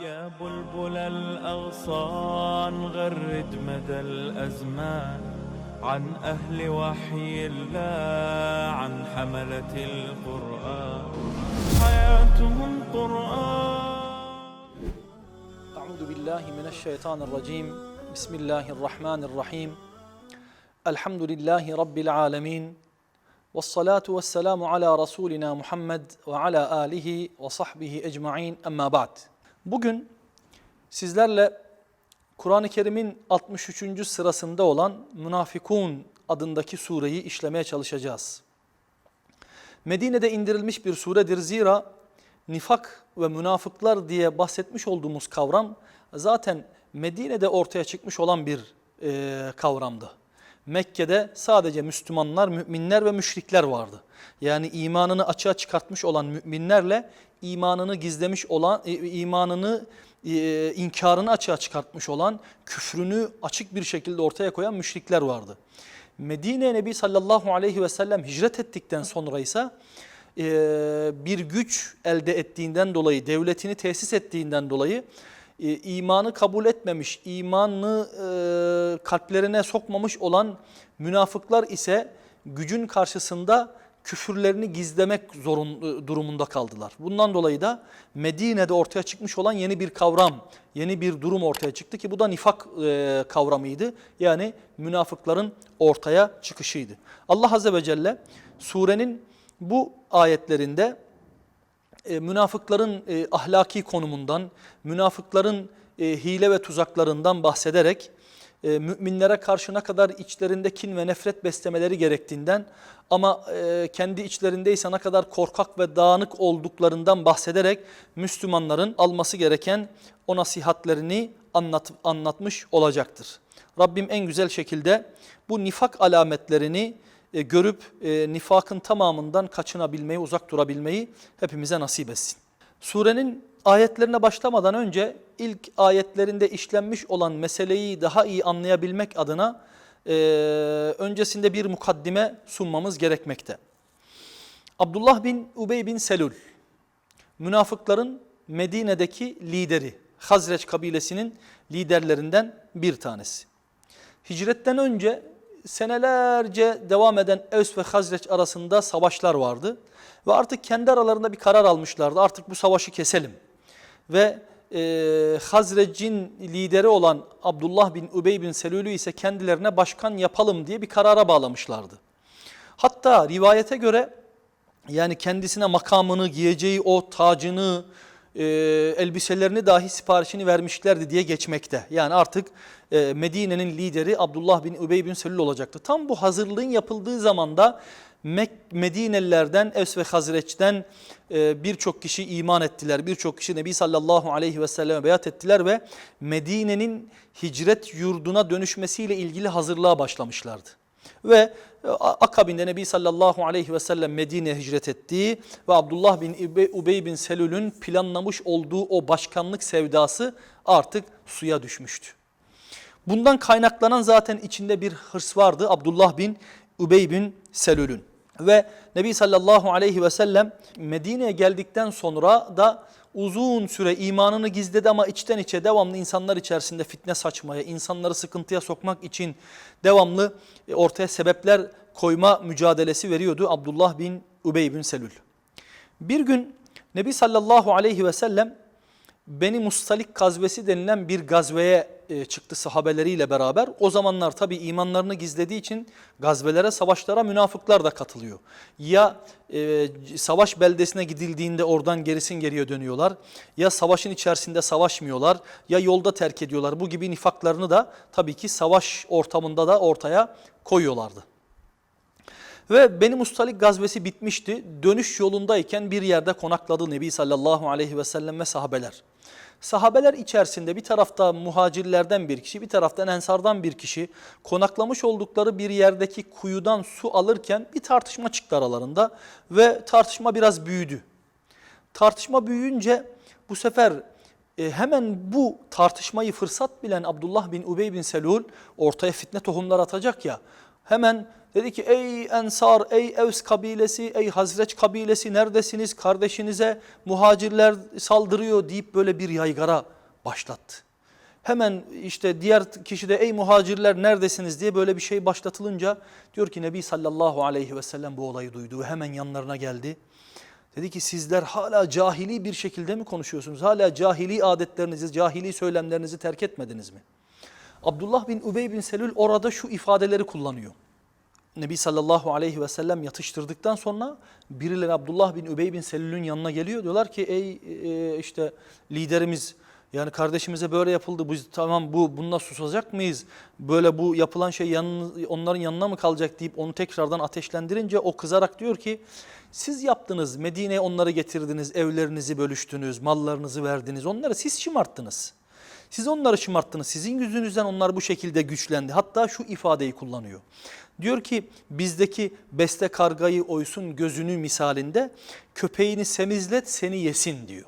يا بلبل الأغصان غرد مدى الأزمان. عن أهل وحي الله عن حملة القرآن. حياتهم قرآن. أعوذ بالله من الشيطان الرجيم. بسم الله الرحمن الرحيم. الحمد لله رب العالمين. والصلاة والسلام على رسولنا ala alihi ve sahbihi ecmain emma ba'd. Bugün sizlerle Kur'an-ı Kerim'in 63. sırasında olan Münafikun adındaki sureyi işlemeye çalışacağız. Medine'de indirilmiş bir suredir zira nifak ve münafıklar diye bahsetmiş olduğumuz kavram zaten Medine'de ortaya çıkmış olan bir e, kavramdı. Mekke'de sadece Müslümanlar, müminler ve müşrikler vardı. Yani imanını açığa çıkartmış olan müminlerle imanını gizlemiş olan, e, imanını e, inkarını açığa çıkartmış olan, küfrünü açık bir şekilde ortaya koyan müşrikler vardı. Medine Nebi sallallahu aleyhi ve sellem hicret ettikten sonra ise e, bir güç elde ettiğinden dolayı, devletini tesis ettiğinden dolayı e, imanı kabul etmemiş, imanı e, kalplerine sokmamış olan münafıklar ise gücün karşısında küfürlerini gizlemek zorun e, durumunda kaldılar. Bundan dolayı da Medine'de ortaya çıkmış olan yeni bir kavram, yeni bir durum ortaya çıktı ki bu da nifak e, kavramıydı. Yani münafıkların ortaya çıkışıydı. Allah Azze ve Celle surenin bu ayetlerinde e, münafıkların e, ahlaki konumundan, münafıkların e, hile ve tuzaklarından bahsederek müminlere karşı ne kadar içlerinde kin ve nefret beslemeleri gerektiğinden ama e, kendi içlerinde ise ne kadar korkak ve dağınık olduklarından bahsederek Müslümanların alması gereken o nasihatlerini anlat, anlatmış olacaktır. Rabbim en güzel şekilde bu nifak alametlerini e, görüp e, nifakın tamamından kaçınabilmeyi, uzak durabilmeyi hepimize nasip etsin. Surenin ayetlerine başlamadan önce ilk ayetlerinde işlenmiş olan meseleyi daha iyi anlayabilmek adına e, öncesinde bir mukaddime sunmamız gerekmekte. Abdullah bin Ubey bin Selul, münafıkların Medine'deki lideri, Hazreç kabilesinin liderlerinden bir tanesi. Hicretten önce senelerce devam eden Evs ve Hazreç arasında savaşlar vardı. Ve artık kendi aralarında bir karar almışlardı. Artık bu savaşı keselim. Ve e, Hazrec'in lideri olan Abdullah bin Ubey bin Selül'ü ise kendilerine başkan yapalım diye bir karara bağlamışlardı. Hatta rivayete göre yani kendisine makamını, giyeceği o tacını, e, elbiselerini dahi siparişini vermişlerdi diye geçmekte. Yani artık e, Medine'nin lideri Abdullah bin Ubey bin Selül olacaktı. Tam bu hazırlığın yapıldığı zamanda Mek Medinelilerden, Evs ve Hazreç'ten e, birçok kişi iman ettiler. Birçok kişi Nebi sallallahu aleyhi ve selleme beyat ettiler ve Medine'nin hicret yurduna dönüşmesiyle ilgili hazırlığa başlamışlardı. Ve e, akabinde Nebi sallallahu aleyhi ve sellem Medine'ye hicret etti ve Abdullah bin Ubey bin Selül'ün planlamış olduğu o başkanlık sevdası artık suya düşmüştü. Bundan kaynaklanan zaten içinde bir hırs vardı Abdullah bin Ubey bin Selül'ün. Ve Nebi sallallahu aleyhi ve sellem Medine'ye geldikten sonra da uzun süre imanını gizledi ama içten içe devamlı insanlar içerisinde fitne saçmaya, insanları sıkıntıya sokmak için devamlı ortaya sebepler koyma mücadelesi veriyordu Abdullah bin Ubey bin Selül. Bir gün Nebi sallallahu aleyhi ve sellem Beni Mustalik gazvesi denilen bir gazveye e, çıktı sahabeleriyle beraber. O zamanlar tabi imanlarını gizlediği için gazvelere, savaşlara münafıklar da katılıyor. Ya e, savaş beldesine gidildiğinde oradan gerisin geriye dönüyorlar. Ya savaşın içerisinde savaşmıyorlar. Ya yolda terk ediyorlar. Bu gibi nifaklarını da tabii ki savaş ortamında da ortaya koyuyorlardı. Ve Beni Mustalik gazvesi bitmişti. Dönüş yolundayken bir yerde konakladı Nebi sallallahu aleyhi ve sellem ve sahabeler. Sahabeler içerisinde bir tarafta muhacirlerden bir kişi, bir taraftan ensardan bir kişi konaklamış oldukları bir yerdeki kuyudan su alırken bir tartışma çıktı aralarında ve tartışma biraz büyüdü. Tartışma büyüyünce bu sefer e, hemen bu tartışmayı fırsat bilen Abdullah bin Ubey bin Selul ortaya fitne tohumlar atacak ya hemen Dedi ki ey Ensar, ey Evs kabilesi, ey Hazreç kabilesi neredesiniz? Kardeşinize muhacirler saldırıyor deyip böyle bir yaygara başlattı. Hemen işte diğer kişi de ey muhacirler neredesiniz diye böyle bir şey başlatılınca diyor ki Nebi sallallahu aleyhi ve sellem bu olayı duydu ve hemen yanlarına geldi. Dedi ki sizler hala cahili bir şekilde mi konuşuyorsunuz? Hala cahili adetlerinizi, cahili söylemlerinizi terk etmediniz mi? Abdullah bin Ubey bin Selül orada şu ifadeleri kullanıyor. Nebi sallallahu aleyhi ve sellem yatıştırdıktan sonra birileri Abdullah bin Übey bin Selül'ün yanına geliyor. Diyorlar ki ey e, işte liderimiz yani kardeşimize böyle yapıldı. Biz tamam bu bununla susacak mıyız? Böyle bu yapılan şey yanın, onların yanına mı kalacak deyip onu tekrardan ateşlendirince o kızarak diyor ki siz yaptınız Medine'ye onları getirdiniz, evlerinizi bölüştünüz, mallarınızı verdiniz. Onları siz şımarttınız. Siz onları şımarttınız. Sizin yüzünüzden onlar bu şekilde güçlendi. Hatta şu ifadeyi kullanıyor. Diyor ki bizdeki beste kargayı oysun gözünü misalinde köpeğini semizlet seni yesin diyor.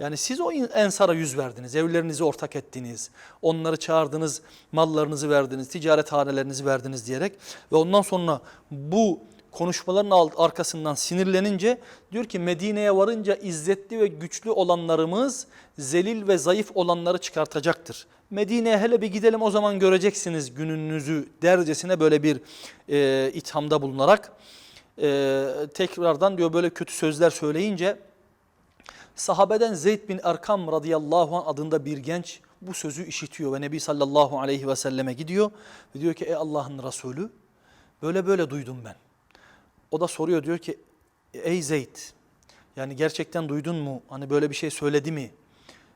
Yani siz o ensara yüz verdiniz, evlerinizi ortak ettiniz, onları çağırdınız, mallarınızı verdiniz, ticaret hanelerinizi verdiniz diyerek ve ondan sonra bu konuşmaların arkasından sinirlenince diyor ki Medine'ye varınca izzetli ve güçlü olanlarımız zelil ve zayıf olanları çıkartacaktır. Medine'ye hele bir gidelim o zaman göreceksiniz gününüzü dercesine böyle bir e, ithamda bulunarak e, tekrardan diyor böyle kötü sözler söyleyince sahabeden Zeyd bin Erkam radıyallahu anh adında bir genç bu sözü işitiyor ve Nebi sallallahu aleyhi ve selleme gidiyor ve diyor ki ey Allah'ın Resulü böyle böyle duydum ben. O da soruyor diyor ki ey Zeyd yani gerçekten duydun mu? Hani böyle bir şey söyledi mi?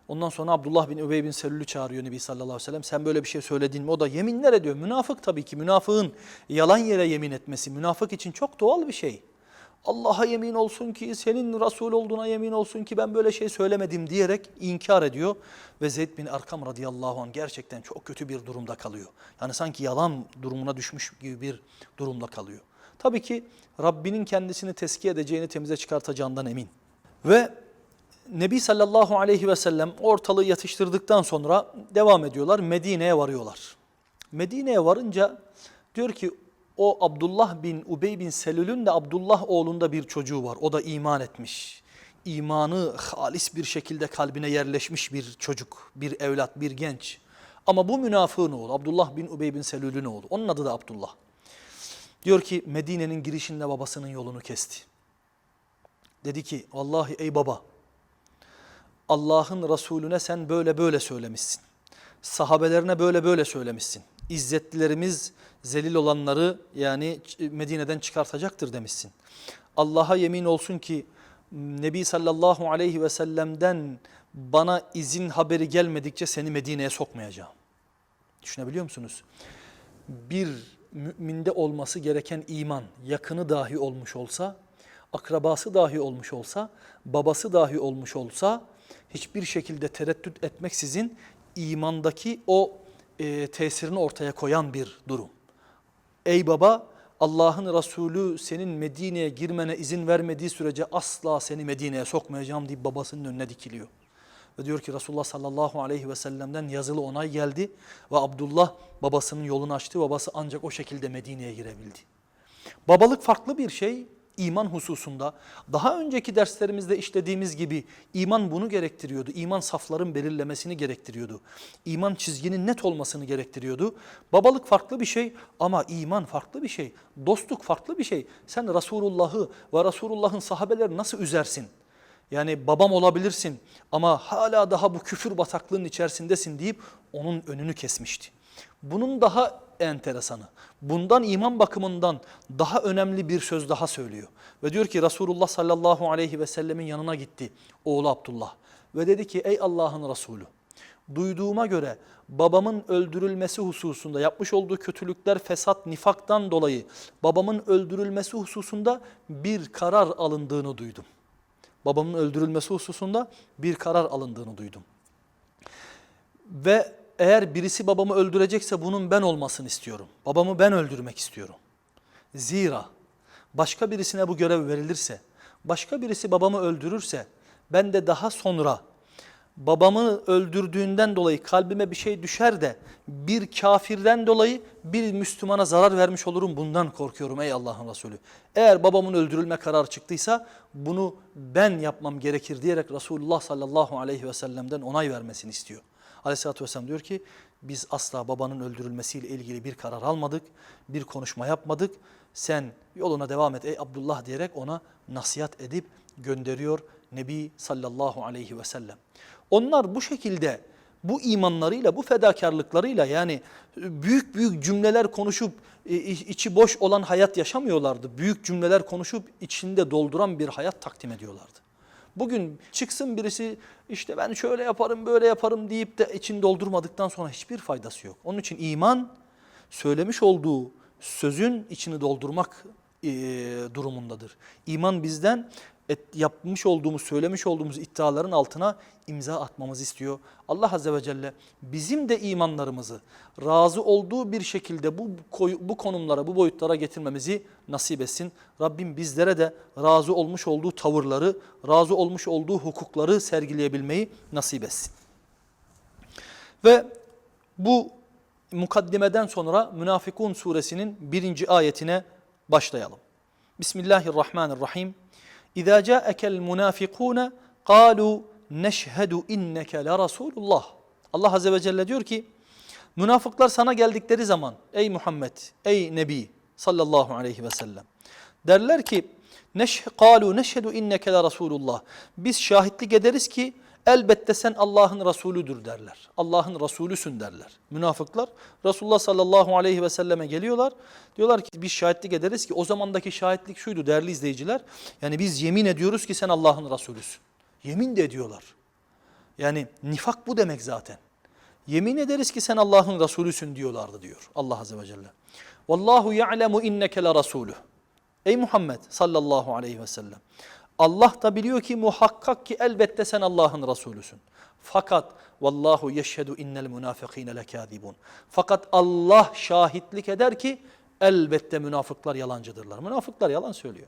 Ondan sonra Abdullah bin Übey bin Selül'ü çağırıyor Nebi sallallahu aleyhi ve sellem. Sen böyle bir şey söyledin mi? O da yeminler ediyor. Münafık tabii ki. Münafığın yalan yere yemin etmesi münafık için çok doğal bir şey. Allah'a yemin olsun ki senin Resul olduğuna yemin olsun ki ben böyle şey söylemedim diyerek inkar ediyor. Ve Zeyd bin Arkam radıyallahu anh gerçekten çok kötü bir durumda kalıyor. Yani sanki yalan durumuna düşmüş gibi bir durumda kalıyor. Tabii ki Rabbinin kendisini teskiye edeceğini temize çıkartacağından emin. Ve Nebi sallallahu aleyhi ve sellem ortalığı yatıştırdıktan sonra devam ediyorlar. Medine'ye varıyorlar. Medine'ye varınca diyor ki o Abdullah bin Ubey bin Selül'ün de Abdullah oğlunda bir çocuğu var. O da iman etmiş. İmanı halis bir şekilde kalbine yerleşmiş bir çocuk, bir evlat, bir genç. Ama bu münafığın oğlu Abdullah bin Ubey bin Selül'ün oğlu. Onun adı da Abdullah. Diyor ki Medine'nin girişinde babasının yolunu kesti. Dedi ki vallahi ey baba Allah'ın Resulüne sen böyle böyle söylemişsin. Sahabelerine böyle böyle söylemişsin. İzzetlilerimiz zelil olanları yani Medine'den çıkartacaktır demişsin. Allah'a yemin olsun ki Nebi sallallahu aleyhi ve sellem'den bana izin haberi gelmedikçe seni Medine'ye sokmayacağım. Düşünebiliyor musunuz? Bir müminde olması gereken iman yakını dahi olmuş olsa, akrabası dahi olmuş olsa, babası dahi olmuş olsa hiçbir şekilde tereddüt etmeksizin imandaki o e, tesirini ortaya koyan bir durum. Ey baba Allah'ın Resulü senin Medine'ye girmene izin vermediği sürece asla seni Medine'ye sokmayacağım deyip babasının önüne dikiliyor. Ve diyor ki Resulullah sallallahu aleyhi ve sellem'den yazılı onay geldi ve Abdullah babasının yolunu açtı. Babası ancak o şekilde Medine'ye girebildi. Babalık farklı bir şey, iman hususunda daha önceki derslerimizde işlediğimiz gibi iman bunu gerektiriyordu. İman safların belirlemesini gerektiriyordu. İman çizginin net olmasını gerektiriyordu. Babalık farklı bir şey ama iman farklı bir şey. Dostluk farklı bir şey. Sen Resulullah'ı ve Resulullah'ın sahabeleri nasıl üzersin? Yani babam olabilirsin ama hala daha bu küfür bataklığının içerisindesin deyip onun önünü kesmişti. Bunun daha enteresanı, bundan iman bakımından daha önemli bir söz daha söylüyor. Ve diyor ki Resulullah sallallahu aleyhi ve sellemin yanına gitti oğlu Abdullah. Ve dedi ki ey Allah'ın Resulü duyduğuma göre babamın öldürülmesi hususunda yapmış olduğu kötülükler fesat nifaktan dolayı babamın öldürülmesi hususunda bir karar alındığını duydum babamın öldürülmesi hususunda bir karar alındığını duydum. Ve eğer birisi babamı öldürecekse bunun ben olmasını istiyorum. Babamı ben öldürmek istiyorum. Zira başka birisine bu görev verilirse, başka birisi babamı öldürürse ben de daha sonra babamı öldürdüğünden dolayı kalbime bir şey düşer de bir kafirden dolayı bir Müslümana zarar vermiş olurum bundan korkuyorum ey Allah'ın Resulü. Eğer babamın öldürülme kararı çıktıysa bunu ben yapmam gerekir diyerek Resulullah sallallahu aleyhi ve sellem'den onay vermesini istiyor. Aleyhisselatü vesselam diyor ki biz asla babanın öldürülmesiyle ilgili bir karar almadık, bir konuşma yapmadık. Sen yoluna devam et ey Abdullah diyerek ona nasihat edip gönderiyor Nebi sallallahu aleyhi ve sellem. Onlar bu şekilde bu imanlarıyla, bu fedakarlıklarıyla yani büyük büyük cümleler konuşup e, içi boş olan hayat yaşamıyorlardı. Büyük cümleler konuşup içinde dolduran bir hayat takdim ediyorlardı. Bugün çıksın birisi işte ben şöyle yaparım böyle yaparım deyip de içini doldurmadıktan sonra hiçbir faydası yok. Onun için iman söylemiş olduğu sözün içini doldurmak e, durumundadır. İman bizden et, yapmış olduğumuz, söylemiş olduğumuz iddiaların altına imza atmamızı istiyor. Allah Azze ve Celle bizim de imanlarımızı razı olduğu bir şekilde bu, bu konumlara, bu boyutlara getirmemizi nasip etsin. Rabbim bizlere de razı olmuş olduğu tavırları, razı olmuş olduğu hukukları sergileyebilmeyi nasip etsin. Ve bu mukaddimeden sonra Münafıkun suresinin birinci ayetine başlayalım. Bismillahirrahmanirrahim. İza ca'akel munafikun qalu neşhedü inneke la Resulullah. Allah Azze ve Celle diyor ki münafıklar sana geldikleri zaman ey Muhammed, ey Nebi sallallahu aleyhi ve sellem derler ki qalu neşhedü inneke la Resulullah. Biz şahitlik ederiz ki elbette sen Allah'ın Resulüdür derler. Allah'ın Resulüsün derler. Münafıklar Resulullah sallallahu aleyhi ve selleme geliyorlar. Diyorlar ki biz şahitlik ederiz ki o zamandaki şahitlik şuydu değerli izleyiciler. Yani biz yemin ediyoruz ki sen Allah'ın Resulüsün. Yemin de ediyorlar. Yani nifak bu demek zaten. Yemin ederiz ki sen Allah'ın Resulüsün diyorlardı diyor Allah Azze ve Celle. Vallahu ya'lemu inneke la Resulü. Ey Muhammed sallallahu aleyhi ve sellem. Allah da biliyor ki muhakkak ki elbette sen Allah'ın Resulüsün. Fakat vallahu yeşhedü innel münafıkîne lekâzibun. Fakat Allah şahitlik eder ki elbette münafıklar yalancıdırlar. Münafıklar yalan söylüyor.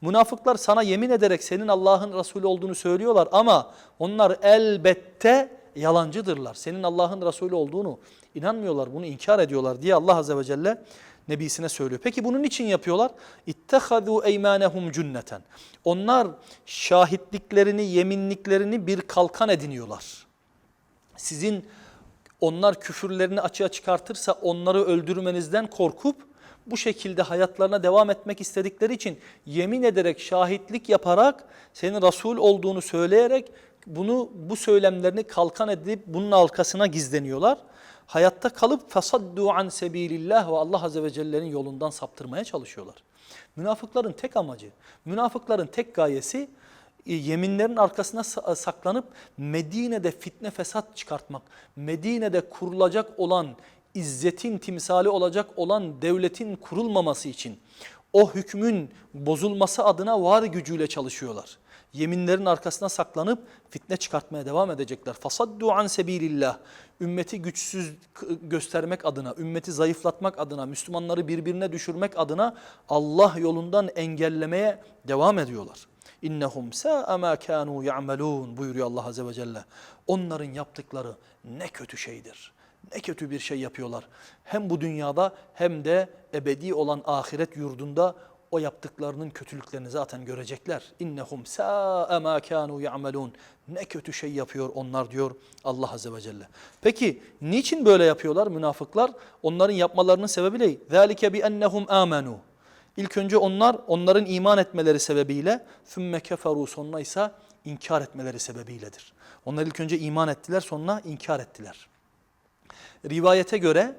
Münafıklar sana yemin ederek senin Allah'ın Resulü olduğunu söylüyorlar ama onlar elbette yalancıdırlar. Senin Allah'ın Resulü olduğunu inanmıyorlar, bunu inkar ediyorlar diye Allah Azze ve Celle nebisine söylüyor. Peki bunun için yapıyorlar? İttehadu eymanehum cünneten. Onlar şahitliklerini, yeminliklerini bir kalkan ediniyorlar. Sizin onlar küfürlerini açığa çıkartırsa onları öldürmenizden korkup bu şekilde hayatlarına devam etmek istedikleri için yemin ederek, şahitlik yaparak, senin Resul olduğunu söyleyerek bunu bu söylemlerini kalkan edip bunun arkasına gizleniyorlar hayatta kalıp fasaddu an sebilillah ve Allah Azze ve Celle'nin yolundan saptırmaya çalışıyorlar. Münafıkların tek amacı, münafıkların tek gayesi e, yeminlerin arkasına saklanıp Medine'de fitne fesat çıkartmak, Medine'de kurulacak olan izzetin timsali olacak olan devletin kurulmaması için o hükmün bozulması adına var gücüyle çalışıyorlar yeminlerin arkasına saklanıp fitne çıkartmaya devam edecekler. Fasaddu an sebilillah. Ümmeti güçsüz göstermek adına, ümmeti zayıflatmak adına, Müslümanları birbirine düşürmek adına Allah yolundan engellemeye devam ediyorlar. İnnehum sa'a ma kanu ya'malun buyuruyor Allah azze ve celle. Onların yaptıkları ne kötü şeydir. Ne kötü bir şey yapıyorlar. Hem bu dünyada hem de ebedi olan ahiret yurdunda o yaptıklarının kötülüklerini zaten görecekler. İnnehum sa'a ma kanu ya'malun. Ne kötü şey yapıyor onlar diyor Allah azze ve celle. Peki niçin böyle yapıyorlar münafıklar? Onların yapmalarının sebebi ne? Zalike bi ennehum amenu. İlk önce onlar onların iman etmeleri sebebiyle sümme keferu sonra ise inkar etmeleri sebebiyledir. Onlar ilk önce iman ettiler sonra inkar ettiler. Rivayete göre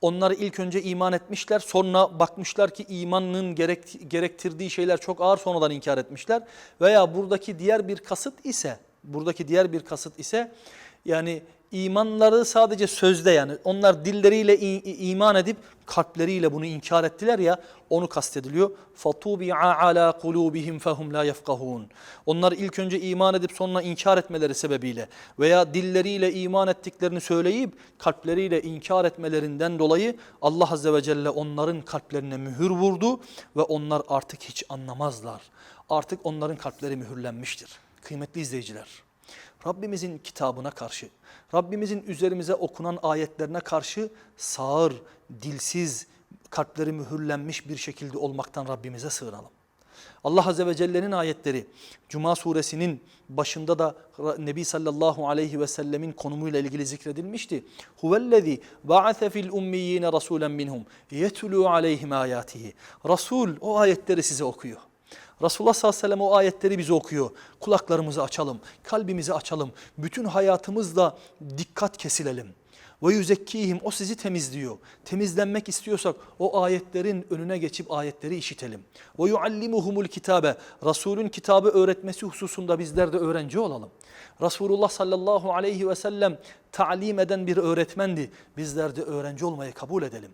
onlar ilk önce iman etmişler sonra bakmışlar ki imanın gerek, gerektirdiği şeyler çok ağır sonradan inkar etmişler. Veya buradaki diğer bir kasıt ise buradaki diğer bir kasıt ise yani imanları sadece sözde yani onlar dilleriyle iman edip kalpleriyle bunu inkar ettiler ya onu kastediliyor. Fatubi'a ala kulubihim fehum la yefkahun. Onlar ilk önce iman edip sonra inkar etmeleri sebebiyle veya dilleriyle iman ettiklerini söyleyip kalpleriyle inkar etmelerinden dolayı Allah azze ve celle onların kalplerine mühür vurdu ve onlar artık hiç anlamazlar. Artık onların kalpleri mühürlenmiştir. Kıymetli izleyiciler. Rabbimizin kitabına karşı, Rabbimizin üzerimize okunan ayetlerine karşı sağır, dilsiz, kalpleri mühürlenmiş bir şekilde olmaktan Rabbimize sığınalım. Allah Azze ve Celle'nin ayetleri Cuma suresinin başında da Nebi sallallahu aleyhi ve sellemin konumuyla ilgili zikredilmişti. Huvellezî ba'ase fil ummiyyine rasulen minhum yetlu aleyhim ayatihi. Rasul o ayetleri size okuyor. Resulullah sallallahu aleyhi ve sellem o ayetleri bize okuyor. Kulaklarımızı açalım, kalbimizi açalım. Bütün hayatımızda dikkat kesilelim. Ve yüzekkihim o sizi temizliyor. Temizlenmek istiyorsak o ayetlerin önüne geçip ayetleri işitelim. Ve yuallimuhumul kitabe. Resulün kitabı öğretmesi hususunda bizler de öğrenci olalım. Resulullah sallallahu aleyhi ve sellem talim eden bir öğretmendi. Bizler de öğrenci olmayı kabul edelim.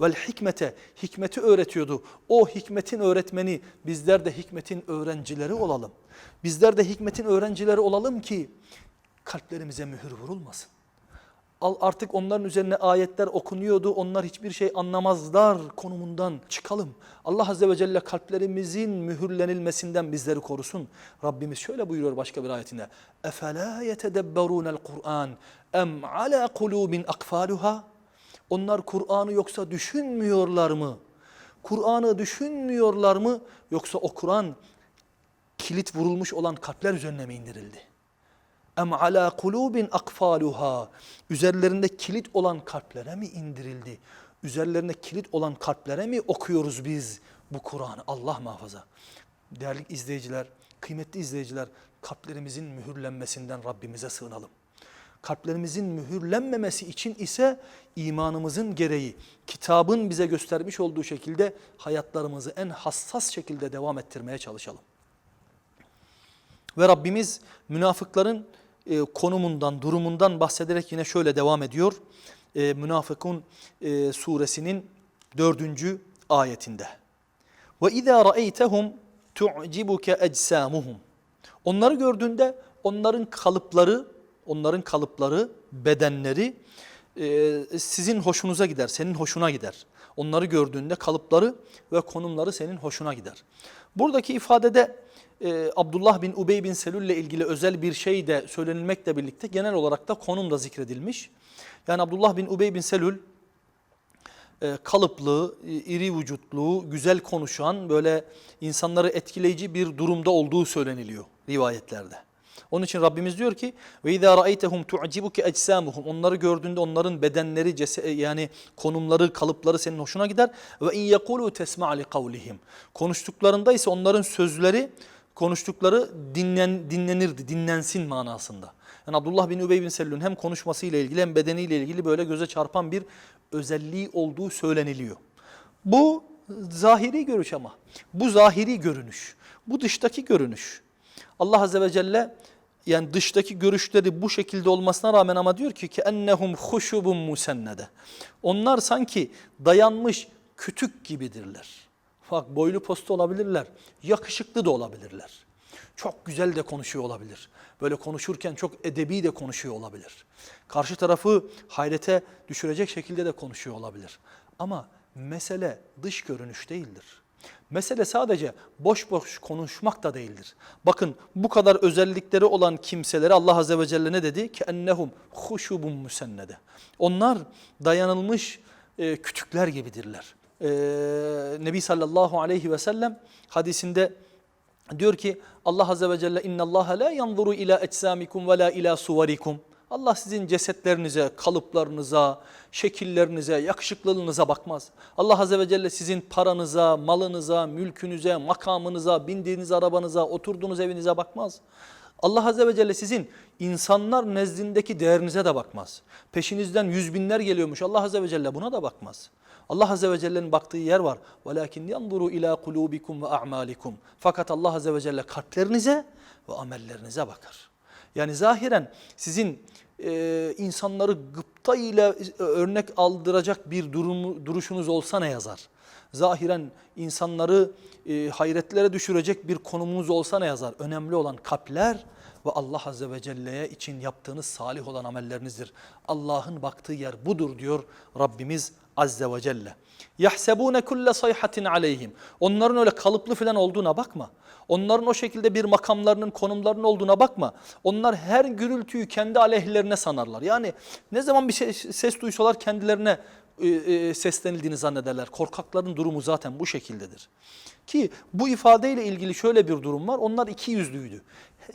Vel hikmete, hikmeti öğretiyordu. O hikmetin öğretmeni, bizler de hikmetin öğrencileri olalım. Bizler de hikmetin öğrencileri olalım ki kalplerimize mühür vurulmasın. Al artık onların üzerine ayetler okunuyordu. Onlar hiçbir şey anlamazlar konumundan çıkalım. Allah Azze ve Celle kalplerimizin mühürlenilmesinden bizleri korusun. Rabbimiz şöyle buyuruyor başka bir ayetinde. اَفَلَا يَتَدَبَّرُونَ الْقُرْآنِ اَمْ عَلَى قُلُوبٍ اَقْفَالُهَا onlar Kur'an'ı yoksa düşünmüyorlar mı? Kur'an'ı düşünmüyorlar mı? Yoksa o Kur'an kilit vurulmuş olan kalpler üzerine mi indirildi? Em ala kulubin akfaluha. Üzerlerinde kilit olan kalplere mi indirildi? Üzerlerinde kilit olan kalplere mi okuyoruz biz bu Kur'an'ı? Allah muhafaza. Değerli izleyiciler, kıymetli izleyiciler, kalplerimizin mühürlenmesinden Rabbimize sığınalım. Kalplerimizin mühürlenmemesi için ise imanımızın gereği, kitabın bize göstermiş olduğu şekilde hayatlarımızı en hassas şekilde devam ettirmeye çalışalım. Ve Rabbimiz münafıkların e, konumundan, durumundan bahsederek yine şöyle devam ediyor. E, Münafıkun e, suresinin dördüncü ayetinde. Ve izâ ra'eytehum tu'cibuke. Onları gördüğünde onların kalıpları, onların kalıpları, bedenleri e, sizin hoşunuza gider, senin hoşuna gider. Onları gördüğünde kalıpları ve konumları senin hoşuna gider. Buradaki ifadede e, Abdullah bin Ubey bin Selül ile ilgili özel bir şey de söylenilmekle birlikte genel olarak da konum da zikredilmiş. Yani Abdullah bin Ubey bin Selül e, kalıplı, iri vücutlu, güzel konuşan böyle insanları etkileyici bir durumda olduğu söyleniliyor rivayetlerde. Onun için Rabbimiz diyor ki ve izâ ra'eytehum tu'cibuke ecsamuhum onları gördüğünde onların bedenleri cese, yani konumları kalıpları senin hoşuna gider ve in yekulu tesma' li kavlihim konuştuklarında ise onların sözleri konuştukları dinlen, dinlenirdi dinlensin manasında. Yani Abdullah bin Übey bin Selül'ün hem konuşmasıyla ilgili hem bedeniyle ilgili böyle göze çarpan bir özelliği olduğu söyleniliyor. Bu zahiri görüş ama bu zahiri görünüş bu dıştaki görünüş. Allah Azze ve Celle yani dıştaki görüşleri bu şekilde olmasına rağmen ama diyor ki ki ennehum huşubun musennede. Onlar sanki dayanmış kütük gibidirler. Bak boylu postu olabilirler, yakışıklı da olabilirler. Çok güzel de konuşuyor olabilir. Böyle konuşurken çok edebi de konuşuyor olabilir. Karşı tarafı hayrete düşürecek şekilde de konuşuyor olabilir. Ama mesele dış görünüş değildir. Mesele sadece boş boş konuşmak da değildir. Bakın bu kadar özellikleri olan kimselere Allah Azze ve Celle ne dedi? Ki ennehum huşubun musennede. Onlar dayanılmış e, kütükler gibidirler. E, Nebi sallallahu aleyhi ve sellem hadisinde diyor ki Allah Azze ve Celle innallaha la yanzuru ila eczamikum ve la ila suvarikum. Allah sizin cesetlerinize, kalıplarınıza, şekillerinize, yakışıklılığınıza bakmaz. Allah Azze ve Celle sizin paranıza, malınıza, mülkünüze, makamınıza, bindiğiniz arabanıza, oturduğunuz evinize bakmaz. Allah Azze ve Celle sizin insanlar nezdindeki değerinize de bakmaz. Peşinizden yüz binler geliyormuş. Allah Azze ve Celle buna da bakmaz. Allah Azze ve Celle'nin baktığı yer var. وَلَاكِنْ يَنْظُرُوا ila قُلُوبِكُمْ وَاَعْمَالِكُمْ Fakat Allah Azze ve Celle kalplerinize ve amellerinize bakar. Yani zahiren sizin e, insanları gıpta ile örnek aldıracak bir durumu, duruşunuz olsa ne yazar? Zahiren insanları e, hayretlere düşürecek bir konumunuz olsa ne yazar? Önemli olan kalpler ve Allah Azze ve Celle'ye için yaptığınız salih olan amellerinizdir. Allah'ın baktığı yer budur diyor Rabbimiz azze ve celle. Yahsebune kulle sayhatin aleyhim. Onların öyle kalıplı falan olduğuna bakma. Onların o şekilde bir makamlarının, konumlarının olduğuna bakma. Onlar her gürültüyü kendi aleyhlerine sanarlar. Yani ne zaman bir ses, ses duysalar kendilerine e, e, seslenildiğini zannederler. Korkakların durumu zaten bu şekildedir. Ki bu ifadeyle ilgili şöyle bir durum var. Onlar iki yüzlüydü.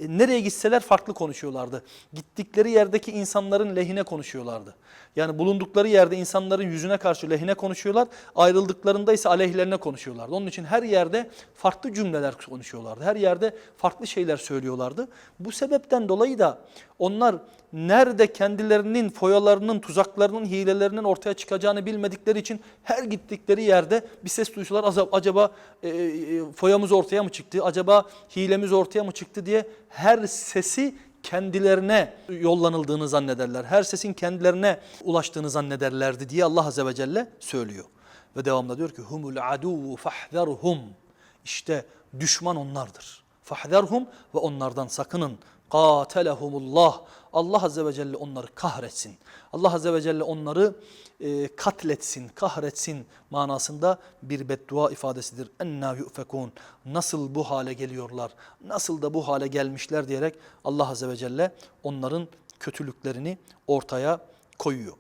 Nereye gitseler farklı konuşuyorlardı. Gittikleri yerdeki insanların lehine konuşuyorlardı. Yani bulundukları yerde insanların yüzüne karşı lehine konuşuyorlar. Ayrıldıklarında ise aleyhlerine konuşuyorlardı. Onun için her yerde farklı cümleler konuşuyorlardı. Her yerde farklı şeyler söylüyorlardı. Bu sebepten dolayı da onlar nerede kendilerinin foyalarının, tuzaklarının, hilelerinin ortaya çıkacağını bilmedikleri için her gittikleri yerde bir ses duysalar "Aza- acaba e, e, foyamız ortaya mı çıktı, acaba hilemiz ortaya mı çıktı diye her sesi kendilerine yollanıldığını zannederler. Her sesin kendilerine ulaştığını zannederlerdi diye Allah Azze ve Celle söylüyor. Ve devamında diyor ki humul adu fahdharhum. İşte düşman onlardır. Fahdharhum ve onlardan sakının. Qatelehumullah. Allah Azze ve Celle onları kahretsin. Allah Azze ve Celle onları e, katletsin, kahretsin manasında bir beddua ifadesidir. Enna yu'fekun. Nasıl bu hale geliyorlar, nasıl da bu hale gelmişler diyerek Allah Azze ve Celle onların kötülüklerini ortaya koyuyor.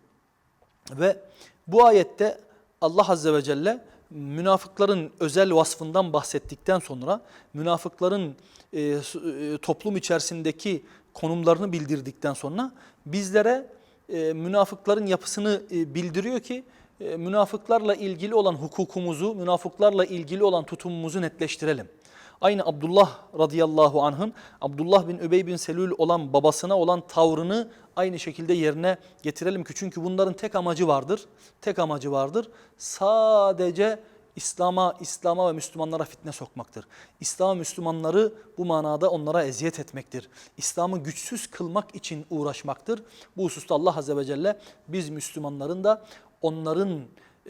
Ve bu ayette Allah Azze ve Celle münafıkların özel vasfından bahsettikten sonra münafıkların e, e, toplum içerisindeki konumlarını bildirdikten sonra bizlere e, münafıkların yapısını e, bildiriyor ki e, münafıklarla ilgili olan hukukumuzu, münafıklarla ilgili olan tutumumuzu netleştirelim. Aynı Abdullah radıyallahu anh'ın Abdullah bin Übey bin Selül olan babasına olan tavrını aynı şekilde yerine getirelim ki çünkü bunların tek amacı vardır. Tek amacı vardır. Sadece İslam'a, İslam'a ve Müslümanlara fitne sokmaktır. İslam Müslümanları bu manada onlara eziyet etmektir. İslam'ı güçsüz kılmak için uğraşmaktır. Bu hususta Allah Azze ve Celle biz Müslümanların da onların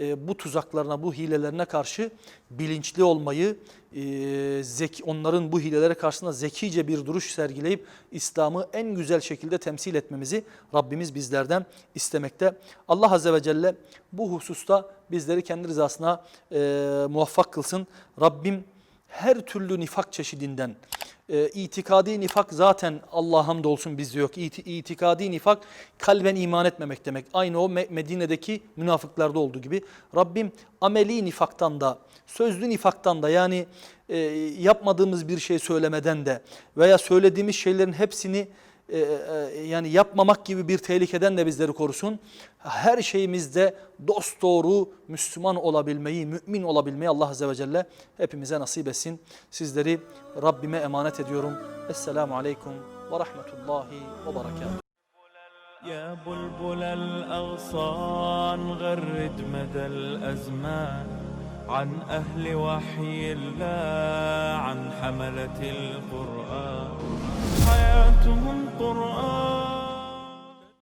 e, bu tuzaklarına, bu hilelerine karşı bilinçli olmayı, e, onların bu hilelere karşısında zekice bir duruş sergileyip İslam'ı en güzel şekilde temsil etmemizi Rabbimiz bizlerden istemekte. Allah Azze ve Celle bu hususta bizleri kendi rızasına e, muvaffak kılsın. Rabbim her türlü nifak çeşidinden, e, itikadi nifak zaten Allah'a hamdolsun bizde yok. İti, itikadi nifak kalben iman etmemek demek. Aynı o Me- Medine'deki münafıklarda olduğu gibi. Rabbim ameli nifaktan da, sözlü nifaktan da yani e, yapmadığımız bir şey söylemeden de veya söylediğimiz şeylerin hepsini e, e, yani yapmamak gibi bir tehlikeden de bizleri korusun. Her şeyimizde dost doğru Müslüman olabilmeyi, mümin olabilmeyi Allah Azze ve Celle hepimize nasip etsin. Sizleri Rabbime emanet ediyorum. Esselamu Aleyküm ve Rahmetullahi ve Berekatuhu. يا بلبل الأغصان غرد مدى الأزمان عن أهل وحي الله عن حملة القرآن حياتهم قرآن